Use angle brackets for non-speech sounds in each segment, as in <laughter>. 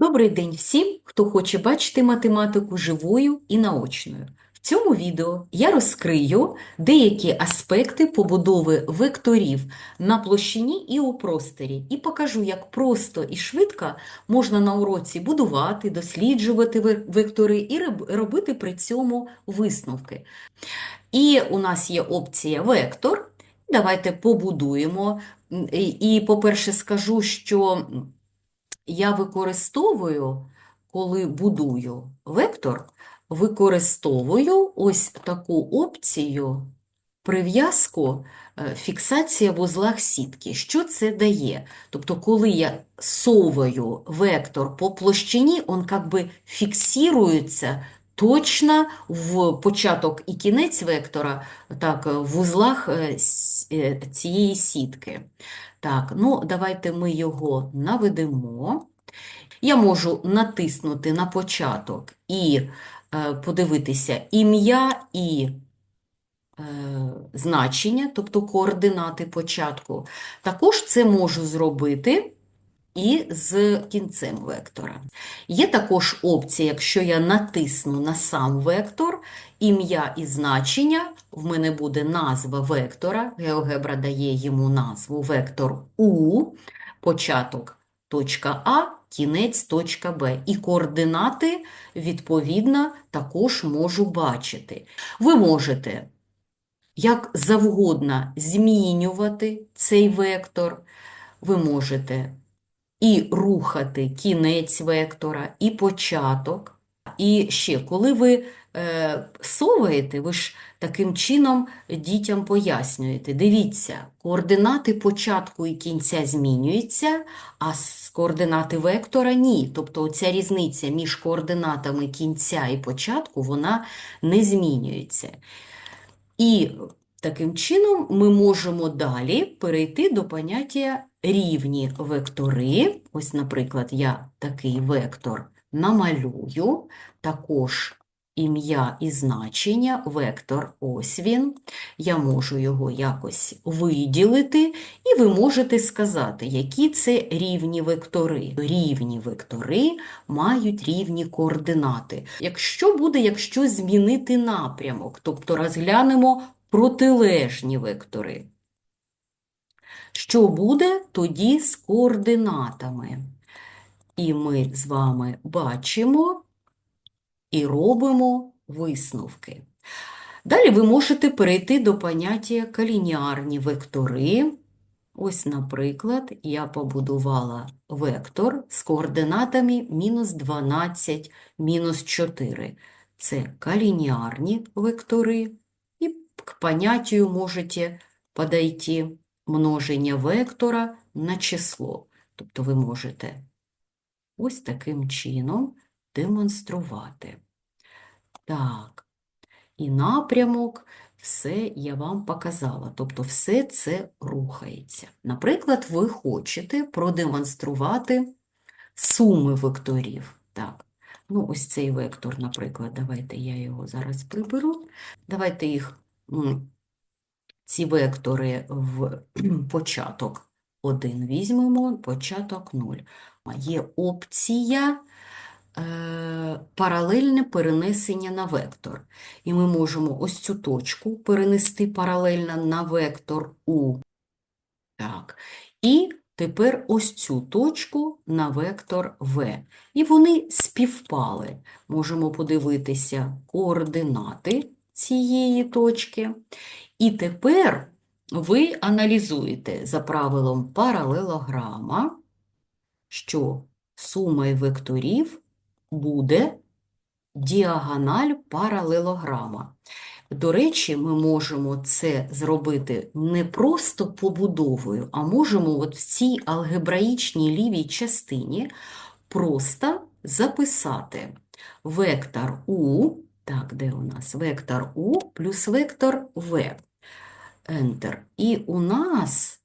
Добрий день всім, хто хоче бачити математику живою і наочною. В цьому відео я розкрию деякі аспекти побудови векторів на площині і у просторі і покажу, як просто і швидко можна на уроці будувати, досліджувати вектори і робити при цьому висновки. І у нас є опція вектор. Давайте побудуємо. І, по-перше, скажу, що я використовую, коли будую вектор, використовую ось таку опцію прив'язку е, фіксація в узлах сітки. Що це дає? Тобто, коли я соваю вектор по площині, він как би фіксується точно в початок і кінець вектора, так, в узлах е, е, цієї сітки. Так, ну давайте ми його наведемо. Я можу натиснути на початок і е, подивитися ім'я і значення, тобто координати початку. Також це можу зробити і з кінцем вектора. Є також опція, якщо я натисну на сам вектор, ім'я і значення, в мене буде назва вектора, GeoGebra дає йому назву вектор У, початок точка А, кінець точка Б. І координати, відповідно, також можу бачити. Ви можете як завгодно змінювати цей вектор, ви можете і рухати кінець вектора, і початок. І ще, коли ви е, соваєте, ви ж таким чином дітям пояснюєте. Дивіться, координати початку і кінця змінюються, а координати вектора ні. Тобто ця різниця між координатами кінця і початку, вона не змінюється. І таким чином ми можемо далі перейти до поняття рівні вектори. Ось, наприклад, я такий вектор намалюю, також ім'я і значення, вектор, ось він. Я можу його якось виділити, і ви можете сказати, які це рівні вектори. Рівні вектори мають рівні координати. Якщо буде, якщо змінити напрямок, тобто розглянемо протилежні вектори. Що буде тоді з координатами? І ми з вами бачимо і робимо висновки. Далі ви можете перейти до поняття колініарні вектори. Ось, наприклад, я побудувала вектор з координатами мінус 12, мінус 4. Це колініарні вектори. І к поняттю можете подойти множення вектора на число. Тобто ви можете ось таким чином демонструвати. Так, і напрямок, все я вам показала. Тобто все це рухається. Наприклад, ви хочете продемонструвати суми векторів. Так, ну ось цей вектор, наприклад, давайте я його зараз приберу. Давайте їх, ці вектори в <clears throat> початок 1 візьмемо, початок 0. Є опція е, паралельне перенесення на вектор. І ми можемо ось цю точку перенести паралельно на вектор У. Так. І тепер ось цю точку на вектор В. І вони співпали. Можемо подивитися координати цієї точки. І тепер ви аналізуєте за правилом паралелограма, що сума векторів буде діагональ паралелограма. До речі, ми можемо це зробити не просто побудовою, а можемо от в цій алгебраїчній лівій частині просто записати вектор У, так, де у нас вектор У плюс вектор В. Enter. І у нас,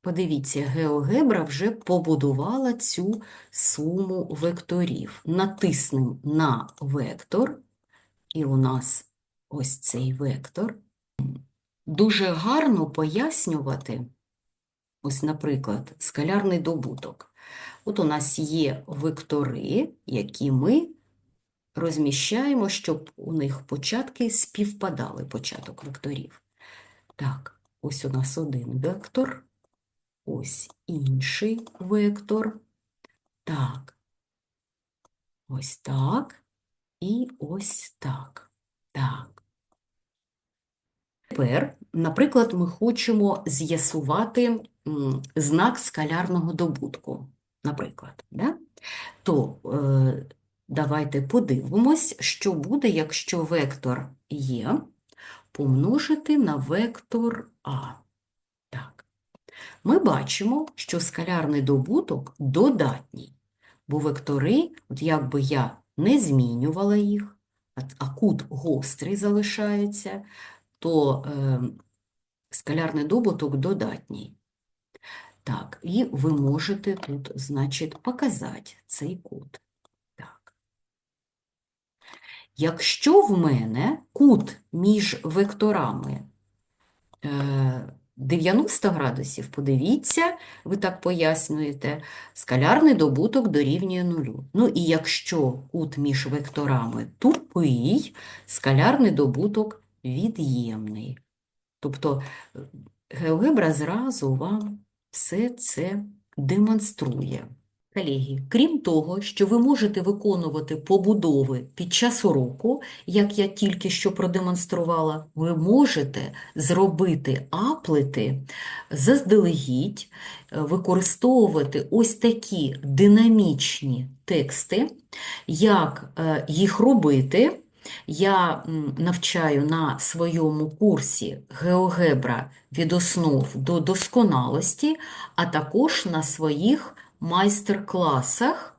подивіться, GeoGebra вже побудувала цю суму векторів. Натиснемо на вектор, і у нас ось цей вектор. Дуже гарно пояснювати, ось, наприклад, скалярний добуток. От у нас є вектори, які ми розміщаємо, щоб у них початки співпадали, початок векторів. Так, ось у нас один вектор, ось інший вектор. Так, ось так і ось так. Так. Тепер, наприклад, ми хочемо з'ясувати знак скалярного добутку, наприклад, да? то е, давайте подивимось, що буде, якщо вектор Є помножити на вектор А. Так. Ми бачимо, що скалярний добуток додатній, бо вектори, от якби я не змінювала їх, а- кут гострий залишається, то е, скалярний добуток додатній. Так, і ви можете тут, значить, показати цей кут. Якщо в мене кут між векторами е, 90 градусів, подивіться, ви так пояснюєте, скалярний добуток дорівнює нулю. Ну і якщо кут між векторами тупий, скалярний добуток від'ємний. Тобто е, геогебра зразу вам все це демонструє. Колеги, крім того, що ви можете виконувати побудови під час уроку, як я тільки що продемонструвала, ви можете зробити аплити заздалегідь, е, використовувати ось такі динамічні тексти, як е, їх робити. Я навчаю на своєму курсі Геогебра від основ до досконалості, а також на своїх майстер-класах.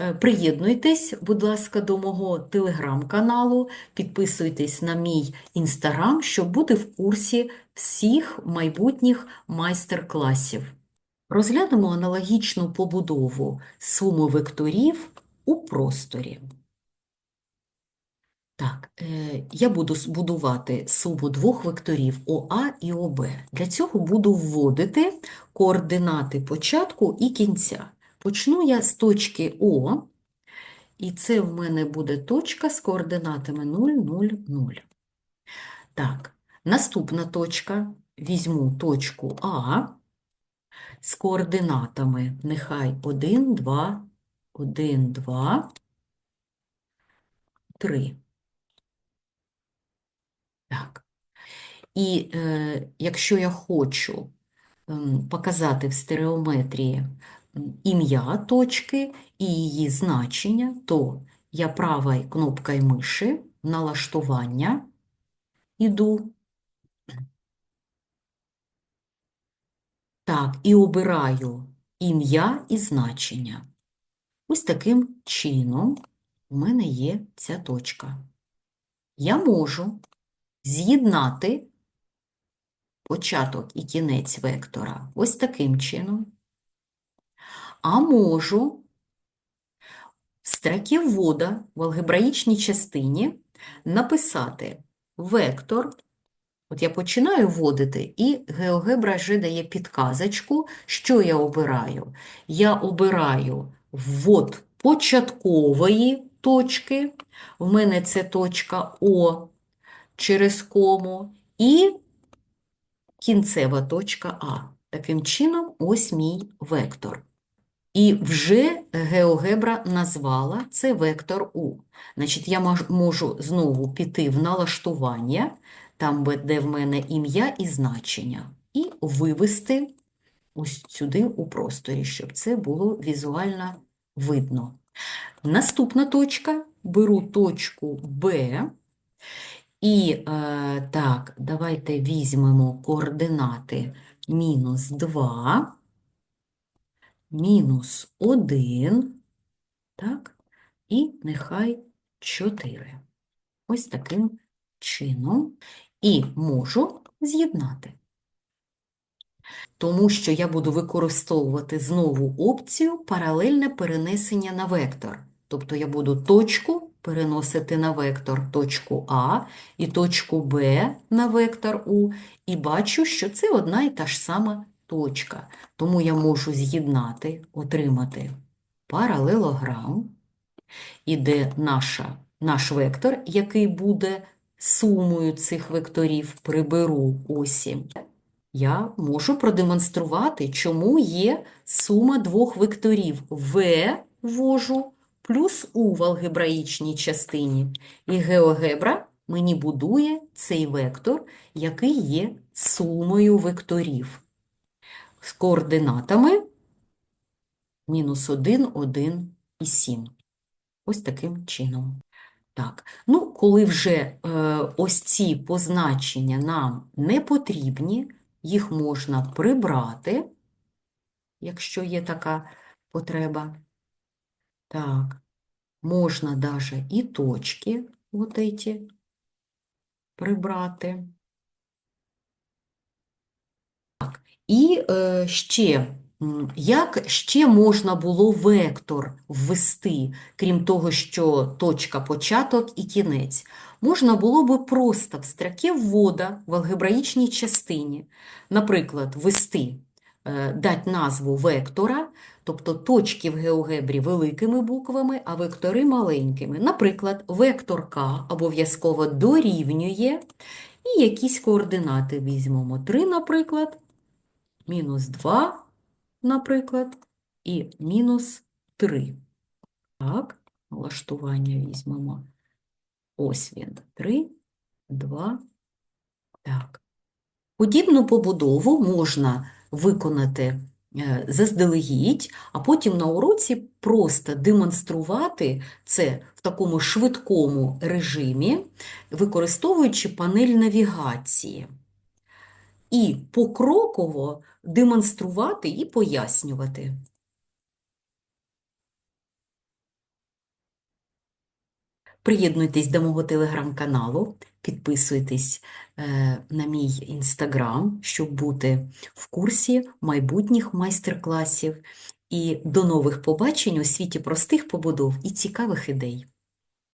Е, Приєднуйтесь, будь ласка, до мого телеграм-каналу, підписуйтесь на мій інстаграм, щоб бути в курсі всіх майбутніх майстер-класів. Розглянемо аналогічну побудову суми векторів у просторі. Так, е, я буду будувати суму двох векторів ОА і ОБ. Для цього буду вводити координати початку і кінця. Почну я з точки О, і це в мене буде точка з координатами 0, 0, 0. Так, наступна точка. Візьму точку А з координатами нехай 1, 2, 1, 2, 3. Так. І е, якщо я хочу ем, показати в стереометрії ім'я точки і її значення, то я правою кнопкою миші налаштування іду. Так, і обираю ім'я і значення. Ось таким чином у мене є ця точка. Я можу з'єднати початок і кінець вектора ось таким чином. А можу в строкі ввода в алгебраїчній частині написати вектор. От я починаю вводити, і GeoGebra вже дає підказочку, що я обираю. Я обираю ввод початкової точки, в мене це точка О через кому, і кінцева точка А. Таким чином, ось мій вектор. І вже GeoGebra назвала це вектор У. Значить, я можу знову піти в налаштування, там, де в мене ім'я і значення, і вивести ось сюди у просторі, щоб це було візуально видно. Наступна точка, беру точку Б, і е, так, давайте візьмемо координати мінус 2, мінус 1, так, і нехай 4. Ось таким чином. І можу з'єднати. Тому що я буду використовувати знову опцію паралельне перенесення на вектор. Тобто я буду точку переносити на вектор точку А і точку Б на вектор У, і бачу, що це одна і та ж сама точка. Тому я можу з'єднати, отримати паралелограм, і де наша, наш вектор, який буде сумою цих векторів, приберу осі, я можу продемонструвати, чому є сума двох векторів. В ввожу плюс У в алгебраїчній частині. І геогебра мені будує цей вектор, який є сумою векторів з координатами мінус 1, 1 і 7. Ось таким чином. Так, ну, коли вже е, ось ці позначення нам не потрібні, їх можна прибрати, якщо є така потреба. Так, можна даже і точки от эти прибрати. Так, і е, ще, як ще можна було вектор ввести, крім того, що точка початок і кінець? Можна було би просто в строки ввода в алгебраїчній частині, наприклад, ввести, дати назву вектора, тобто точки в геогебрі великими буквами, а вектори маленькими. Наприклад, вектор k обов'язково дорівнює і якісь координати візьмемо. 3, наприклад, мінус 2, наприклад, і мінус 3. Так, налаштування візьмемо. Ось він. 3, 2, так. Подібну побудову можна виконати е, заздалегідь, а потім на уроці просто демонструвати це в такому швидкому режимі, використовуючи панель навігації. І покроково демонструвати і пояснювати. Приєднуйтесь до мого телеграм-каналу, підписуйтесь е, на мій інстаграм, щоб бути в курсі майбутніх майстер-класів. І до нових побачень у світі простих побудов і цікавих ідей.